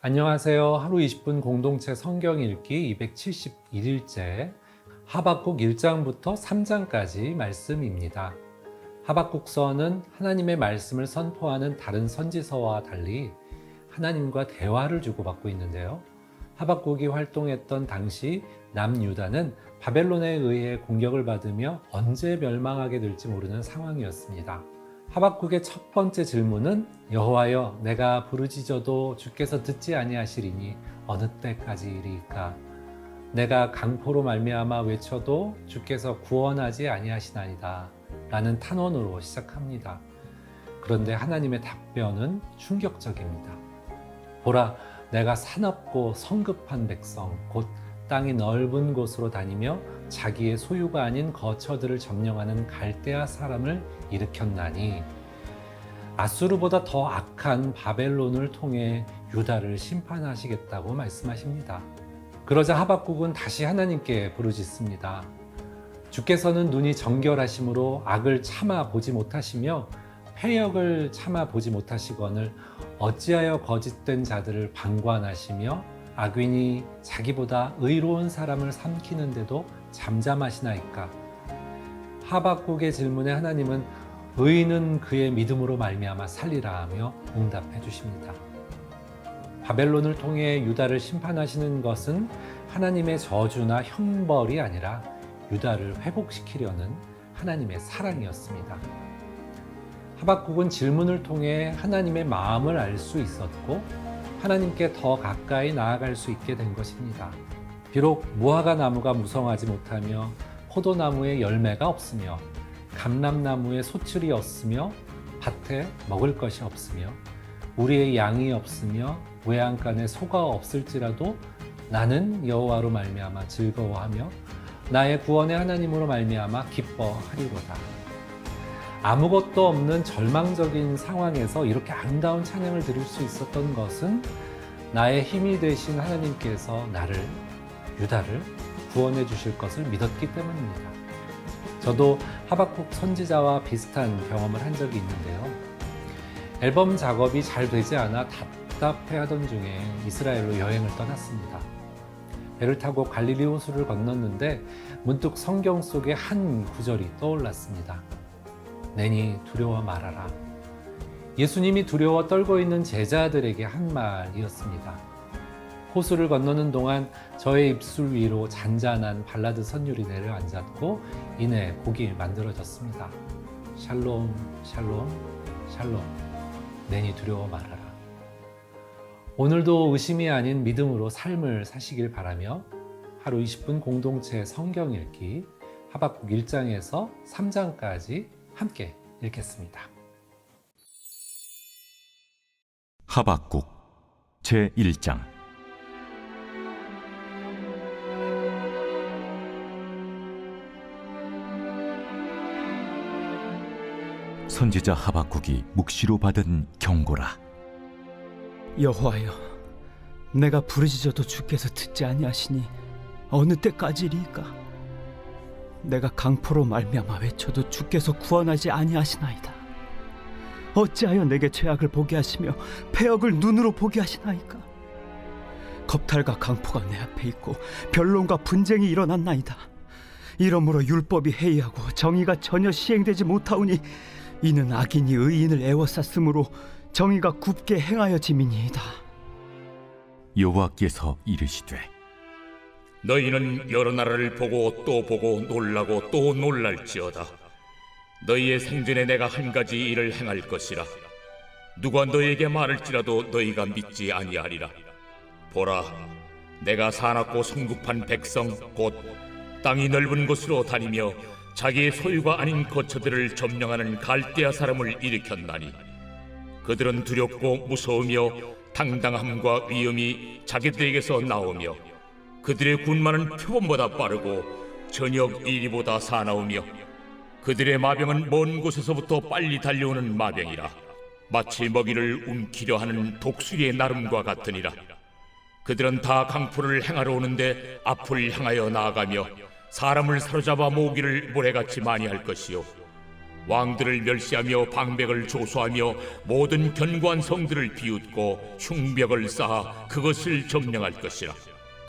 안녕하세요. 하루 20분 공동체 성경 읽기 271일째 하박국 1장부터 3장까지 말씀입니다. 하박국서는 하나님의 말씀을 선포하는 다른 선지서와 달리 하나님과 대화를 주고받고 있는데요. 하박국이 활동했던 당시 남유다는 바벨론에 의해 공격을 받으며 언제 멸망하게 될지 모르는 상황이었습니다. 하박국의 첫 번째 질문은 여호와여 내가 부르짖어도 주께서 듣지 아니하시리니 어느 때까지이리까 내가 강포로 말미암아 외쳐도 주께서 구원하지 아니하시나이다 라는 탄원으로 시작합니다. 그런데 하나님의 답변은 충격적입니다. 보라 내가 사납고 성급한 백성 곧 땅이 넓은 곳으로 다니며 자기의 소유가 아닌 거처들을 점령하는 갈대아 사람을 일으켰나니 아수르보다 더 악한 바벨론을 통해 유다를 심판하시겠다고 말씀하십니다. 그러자 하박국은 다시 하나님께 부르짖습니다. 주께서는 눈이 정결하심으로 악을 참아 보지 못하시며 패역을 참아 보지 못하시거늘 어찌하여 거짓된 자들을 방관하시며 악인이 자기보다 의로운 사람을 삼키는데도 잠잠하시나이까? 하박국의 질문에 하나님은 의인은 그의 믿음으로 말미암아 살리라 하며 응답해 주십니다. 바벨론을 통해 유다를 심판하시는 것은 하나님의 저주나 형벌이 아니라 유다를 회복시키려는 하나님의 사랑이었습니다. 하박국은 질문을 통해 하나님의 마음을 알 수 있었고 하나님께 더 가까이 나아갈 수 있게 된 것입니다. 비록 무화과 나무가 무성하지 못하며 포도나무에 열매가 없으며 감람나무에 소출이 없으며 밭에 먹을 것이 없으며 우리의 양이 없으며 외양간에 소가 없을지라도 나는 여호와로 말미암아 즐거워하며 나의 구원의 하나님으로 말미암아 기뻐하리로다. 아무것도 없는 절망적인 상황에서 이렇게 아름다운 찬양을 드릴 수 있었던 것은 나의 힘이 되신 하나님께서 나를 유다를 구원해 주실 것을 믿었기 때문입니다. 저도 하박국 선지자와 비슷한 경험을 한 적이 있는데요. 앨범 작업이 잘 되지 않아 답답해 하던 중에 이스라엘로 여행을 떠났습니다. 배를 타고 갈릴리 호수를 건넜는데 문득 성경 속의 한 구절이 떠올랐습니다. 내니 두려워 말아라. 예수님이 두려워 떨고 있는 제자들에게 한 말이었습니다. 호수를 건너는 동안 저의 입술 위로 잔잔한 발라드 선율이 내려앉았고 이내 곡이 만들어졌습니다. 샬롬, 샬롬, 샬롬. 내니 두려워 말아라. 오늘도 의심이 아닌 믿음으로 삶을 사시길 바라며 하루 20분 공동체 성경 읽기 하박국 1장에서 3장까지 함께 읽겠습니다. 하박국 제 1장 선지자 하박국이 묵시로 받은 경고라 여호와여, 내가 부르짖어도 주께서 듣지 아니하시니 어느 때까지리까? 내가 강포로 말미암아 외쳐도 주께서 구원하지 아니하시나이다. 어찌하여 내게 죄악을 보게 하시며 폐역을 눈으로 보게 하시나이까? 겁탈과 강포가 내 앞에 있고 변론과 분쟁이 일어났나이다. 이러므로 율법이 해이하고 정의가 전혀 시행되지 못하오니 이는 악인이 의인을 애워쌌으므로 정의가 굽게 행하여 짐이니이다. 여호와께서 이르시되 너희는 여러 나라를 보고 또 보고 놀라고 또 놀랄지어다. 너희의 생전에 내가 한 가지 일을 행할 것이라. 누가 너희에게 말할지라도 너희가 믿지 아니하리라. 보라, 내가 사납고 성급한 백성 곧 땅이 넓은 곳으로 다니며 자기의 소유가 아닌 거처들을 점령하는 갈대아 사람을 일으켰나니 그들은 두렵고 무서우며 당당함과 위엄이 자기들에게서 나오며 그들의 군마는 표범보다 빠르고 저녁 이리보다 사나우며 그들의 마병은 먼 곳에서부터 빨리 달려오는 마병이라 마치 먹이를 움키려 하는 독수리의 나름과 같으니라. 그들은 다 강포를 행하러 오는데 앞을 향하여 나아가며 사람을 사로잡아 모으기를 모래같이 많이 할 것이요. 왕들을 멸시하며 방백을 조소하며 모든 견고한 성들을 비웃고 흉벽을 쌓아 그것을 점령할 것이라.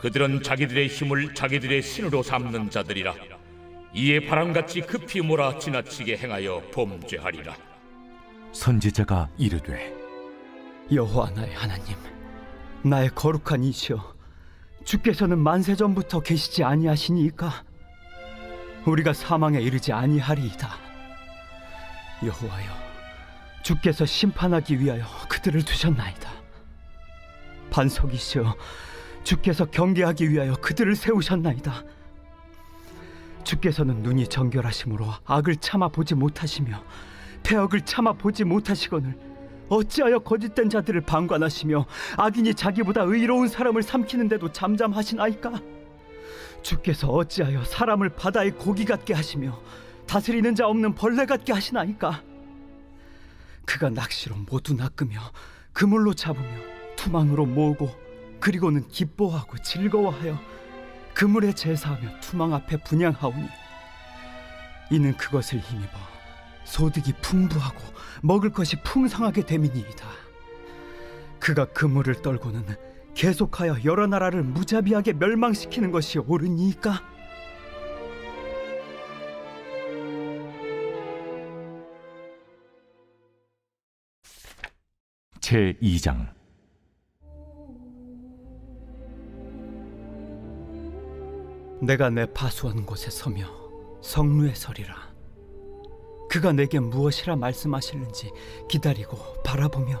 그들은 자기들의 힘을 자기들의 신으로 삼는 자들이라. 이에 바람같이 급히 몰아 지나치게 행하여 범죄하리라. 선지자가 이르되 여호와 나의 하나님, 나의 거룩한 이시여, 주께서는 만세 전부터 계시지 아니하시니이까 우리가 사망에 이르지 아니하리이다. 여호와여, 주께서 심판하기 위하여 그들을 두셨나이다. 반석이시여, 주께서 경계하기 위하여 그들을 세우셨나이다. 주께서는 눈이 정결하심으로 악을 참아 보지 못하시며 폐역을 참아 보지 못하시거늘 어찌하여 거짓된 자들을 방관하시며 악인이 자기보다 의로운 사람을 삼키는데도 잠잠하시나이까? 주께서 어찌하여 사람을 바다의 고기 같게 하시며 다스리는 자 없는 벌레 같게 하시나이까? 그가 낚시로 모두 낚으며 그물로 잡으며 투망으로 모으고 그리고는 기뻐하고 즐거워하여 그물에 제사하며 투망 앞에 분양하오니 이는 그것을 힘입어 소득이 풍부하고 먹을 것이 풍성하게 됨이니이다. 그가 그물을 떨고는 계속하여 여러 나라를 무자비하게 멸망시키는 것이 옳으니까 제 2장 내가 내 파수한 곳에 서며 성루에 서리라. 그가 내게 무엇이라 말씀하실는지 기다리고 바라보며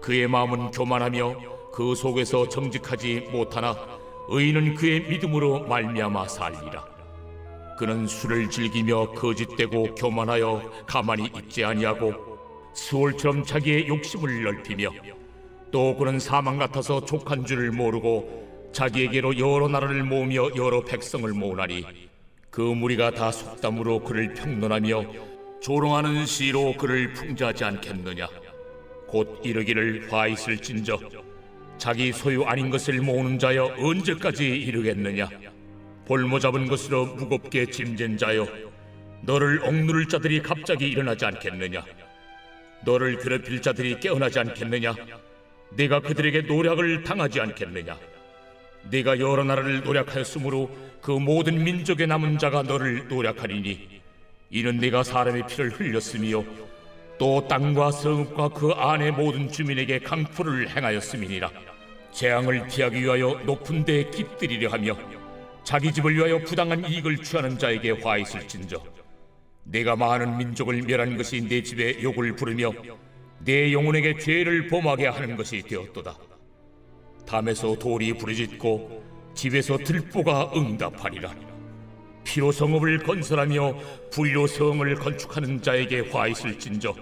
그의 마음은 교만하며 그 속에서 정직하지 못하나 의인은 그의 믿음으로 말미암아 살리라. 그는 술을 즐기며 거짓되고 교만하여 가만히 있지 아니하고 수월처럼 자기의 욕심을 넓히며 또 그는 사망 같아서 족한 줄을 모르고 자기에게로 여러 나라를 모으며 여러 백성을 모으나니 그 무리가 다 속담으로 그를 평론하며 조롱하는 시로 그를 풍자하지 않겠느냐 곧 이르기를 화 있을진저 자기 소유 아닌 것을 모으는 자여 언제까지 이르겠느냐? 볼모 잡은 것으로 무겁게 짐진 자여 너를 억누를 자들이 갑자기 일어나지 않겠느냐? 너를 괴롭힐 자들이 깨어나지 않겠느냐? 네가 그들에게 노략을 당하지 않겠느냐? 네가 여러 나라를 노략하였으므로 그 모든 민족의 남은 자가 너를 노략하리니 이는 네가 사람의 피를 흘렸으며 또 땅과 성읍과 그 안의 모든 주민에게 강포를 행하였음이니라. 재앙을 피하기 위하여 높은 데에 깃들이려 하며 자기 집을 위하여 부당한 이익을 취하는 자에게 화 있을진저. 내가 많은 민족을 멸한 것이 내 집에 욕을 부르며 내 영혼에게 죄를 범하게 하는 것이 되었도다. 담에서 돌이 부르짖고 집에서 들보가 응답하리라 피로 성읍을 건설하며 불로 성을 건축하는 자에게 화 있을진저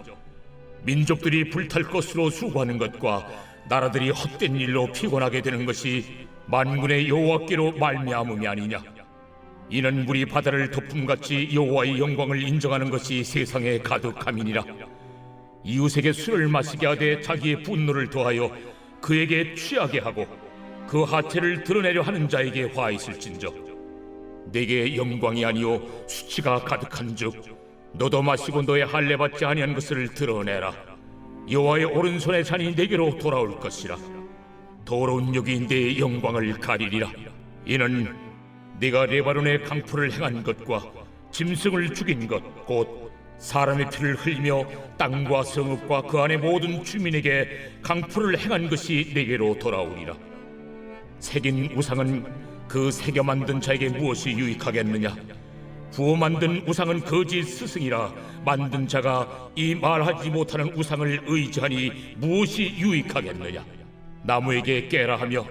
민족들이 불탈 것으로 수고하는 것과 나라들이 헛된 일로 피곤하게 되는 것이 만군의 여호와께로 말미암음이 아니냐. 이는 물이 바다를 덮음같이 여호와의 영광을 인정하는 것이 세상에 가득함이니라. 이웃에게 술을 마시게 하되 자기의 분노를 더하여 그에게 취하게 하고 그 하체를 드러내려 하는 자에게 화 있을진저 내게 영광이 아니요 수치가 가득한즉 너도 마시고 너의 할례 받지 아니한 것을 드러내라. 여호와의 오른손의 잔이 내게로 돌아올 것이라. 더러운 욕이 내 영광을 가리리라. 이는 네가 레바논의 강포를 행한 것과 짐승을 죽인 것 곧 사람의 피를 흘리며 땅과 성읍과 그 안의 모든 주민에게 강포를 행한 것이 내게로 돌아오리라. 새긴 우상은 그 새겨 만든 자에게 무엇이 유익하겠느냐? 부어 만든 우상은 거짓 스승이라 만든 자가 이 말하지 못하는 우상을 의지하니 무엇이 유익하겠느냐? 나무에게 깨라 하며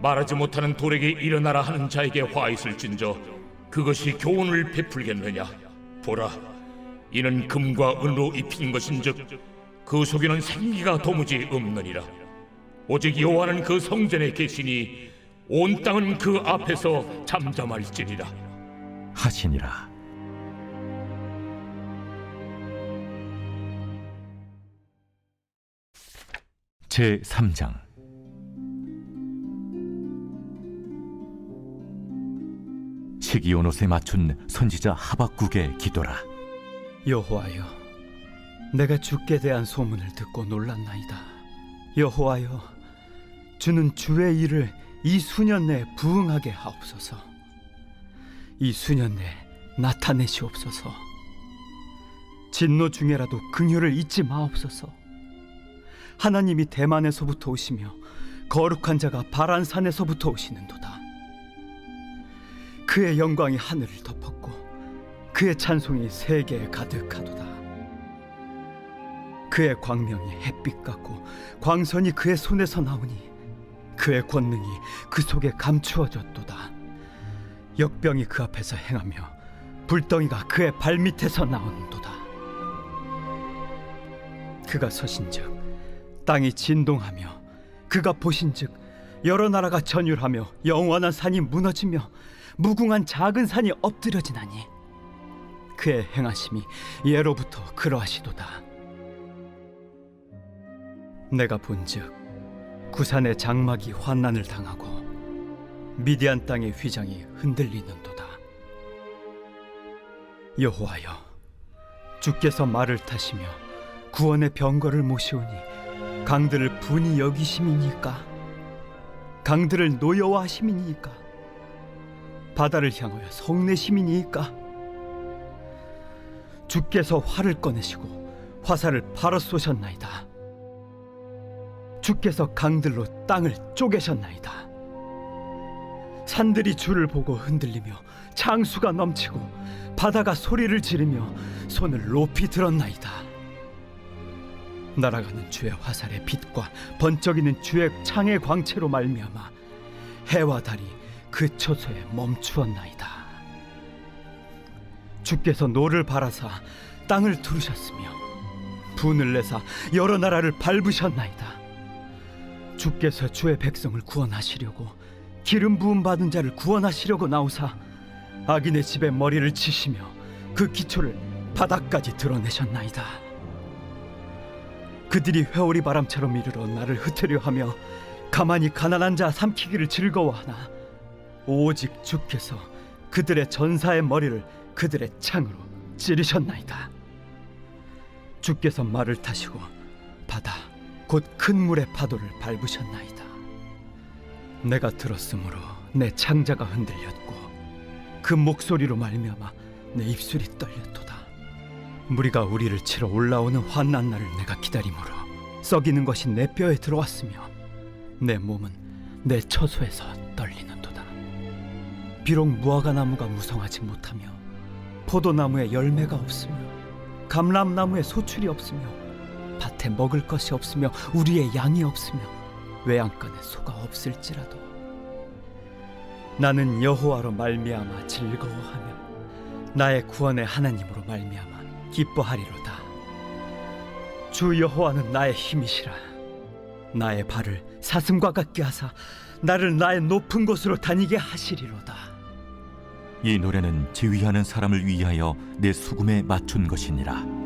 말하지 못하는 돌에게 일어나라 하는 자에게 화 있을진저 그것이 교훈을 베풀겠느냐? 보라 이는 금과 은으로 입힌 것인즉 그 속에는 생기가 도무지 없느니라. 오직 여호와는 그 성전에 계시니 온 땅은 그 앞에서 잠잠할지니라. 하시니라. 제 3장. 시기온 옷에 맞춘 선지자 하박국의 기도라. 여호와여, 내가 주께 대한 소문을 듣고 놀랐나이다. 여호와여, 주는 주의 일을 이 수년 내에 부응하게 하옵소서. 이 수년 내에 나타내시옵소서. 진노 중에라도 긍휼을 잊지 마옵소서. 하나님이 대만에서부터 오시며 거룩한 자가 바란 산에서부터 오시는도다. 그의 영광이 하늘을 덮었고 그의 찬송이 세계에 가득하도다. 그의 광명이 햇빛 같고 광선이 그의 손에서 나오니 그의 권능이 그 속에 감추어졌도다. 역병이 그 앞에서 행하며 불덩이가 그의 발밑에서 나온도다. 그가 서신즉 땅이 진동하며 그가 보신즉 여러 나라가 전율하며 영원한 산이 무너지며 무궁한 작은 산이 엎드려지나니 그의 행하심이 예로부터 그러하시도다. 내가 본즉 구산의 장막이 환난을 당하고 미디안 땅의 휘장이 흔들리는도다. 여호와여, 주께서 말을 타시며 구원의 병거를 모시오니 강들을 분이 여기심이니까 강들을 노여워하심이니까 바다를 향하여 성내심이니까 주께서 활을 꺼내시고 화살을 바로 쏘셨나이다. 주께서 강들로 땅을 쪼개셨나이다. 산들이 주를 보고 흔들리며 창수가 넘치고 바다가 소리를 지르며 손을 높이 들었나이다. 날아가는 주의 화살의 빛과 번쩍이는 주의 창의 광채로 말미암아 해와 달이 그 처소에 멈추었나이다. 주께서 노를 바라사 땅을 두르셨으며 분을 내사 여러 나라를 밟으셨나이다. 주께서 주의 백성을 구원하시려고 기름 부음 받은 자를 구원하시려고 나오사 악인의 집에 머리를 치시며 그 기초를 바닥까지 드러내셨나이다. 그들이 회오리 바람처럼 이르러 나를 흩으려 하며 가만히 가난한 자 삼키기를 즐거워하나 오직 주께서 그들의 전사의 머리를 그들의 창으로 찌르셨나이다. 주께서 말을 타시고 바다 곧 큰 물의 파도를 밟으셨나이다. 내가 들었으므로 내 창자가 흔들렸고 그 목소리로 말미암아 내 입술이 떨렸도다. 무리가 우리를 치러 올라오는 환난 날을 내가 기다림으로 썩이는 것이 내 뼈에 들어왔으며 내 몸은 내 처소에서 떨리는도다. 비록 무화과 나무가 무성하지 못하며 포도나무에 열매가 없으며 감람나무에 소출이 없으며 밭에 먹을 것이 없으며 우리의 양이 없으며 외양간에 소가 없을지라도. 나는 여호와로 말미암아 즐거워하며 나의 구원의 하나님으로 말미암아 기뻐하리로다. 주 여호와는 나의 힘이시라. 나의 발을 사슴과 같게 하사 나를 나의 높은 곳으로 다니게 하시리로다. 이 노래는 지휘하는 사람을 위하여 내 수금에 맞춘 것이니라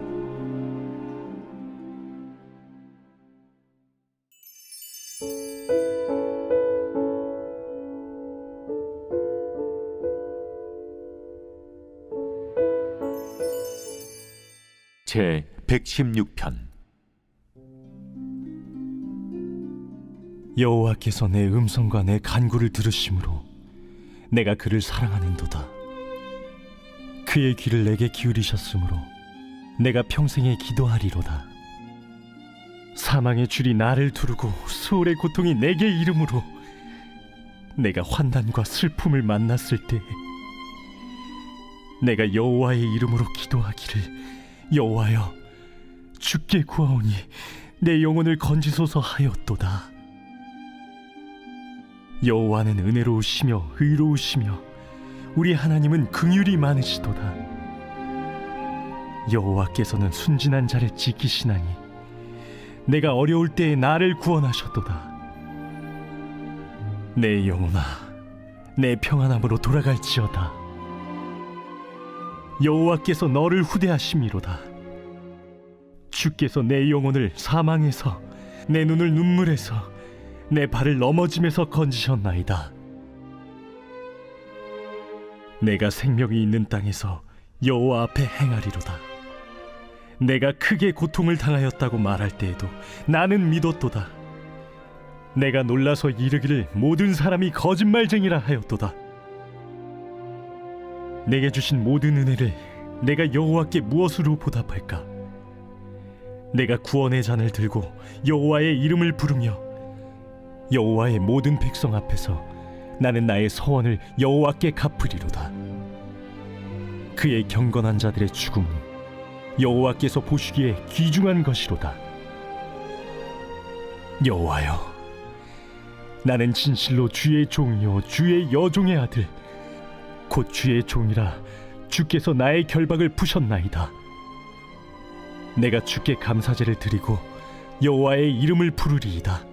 제 116편 여호와께서 내 음성과 내 간구를 들으심으로 내가 그를 사랑하는도다. 그의 귀를 내게 기울이셨으므로 내가 평생에 기도하리로다. 사망의 줄이 나를 두르고 수월의 고통이 내게 이름으로 내가 환난과 슬픔을 만났을 때 내가 여호와의 이름으로 기도하기를 여호와여 주께 구하오니 내 영혼을 건지소서 하였도다. 여호와는 은혜로우시며 의로우시며 우리 하나님은 긍휼이 많으시도다. 여호와께서는 순진한 자를 지키시나니 내가 어려울 때에 나를 구원하셨도다. 내 영혼아, 내 평안함으로 돌아갈지어다. 여호와께서 너를 후대하심이로다. 주께서 내 영혼을 사망에서 내 눈을 눈물에서 내 발을 넘어짐에서 건지셨나이다. 내가 생명이 있는 땅에서 여호와 앞에 행하리로다. 내가 크게 고통을 당하였다고 말할 때에도 나는 믿었도다. 내가 놀라서 이르기를 모든 사람이 거짓말쟁이라 하였도다. 내게 주신 모든 은혜를 내가 여호와께 무엇으로 보답할까? 내가 구원의 잔을 들고 여호와의 이름을 부르며 여호와의 모든 백성 앞에서 나는 나의 서원을 여호와께 갚으리로다. 그의 경건한 자들의 죽음은 여호와께서 보시기에 귀중한 것이로다. 여호와여, 나는 진실로 주의 종이요 주의 여종의 아들, 곧 주의 종이라 주께서 나의 결박을 푸셨나이다. 내가 주께 감사제를 드리고 여호와의 이름을 부르리이다.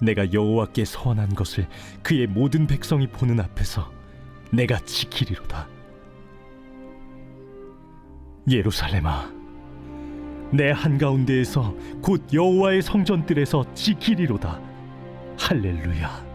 내가 여호와께 서원한 것을 그의 모든 백성이 보는 앞에서 내가 지키리로다. 예루살렘아, 내 한가운데에서 곧 여호와의 성전들에서 지키리로다. 할렐루야.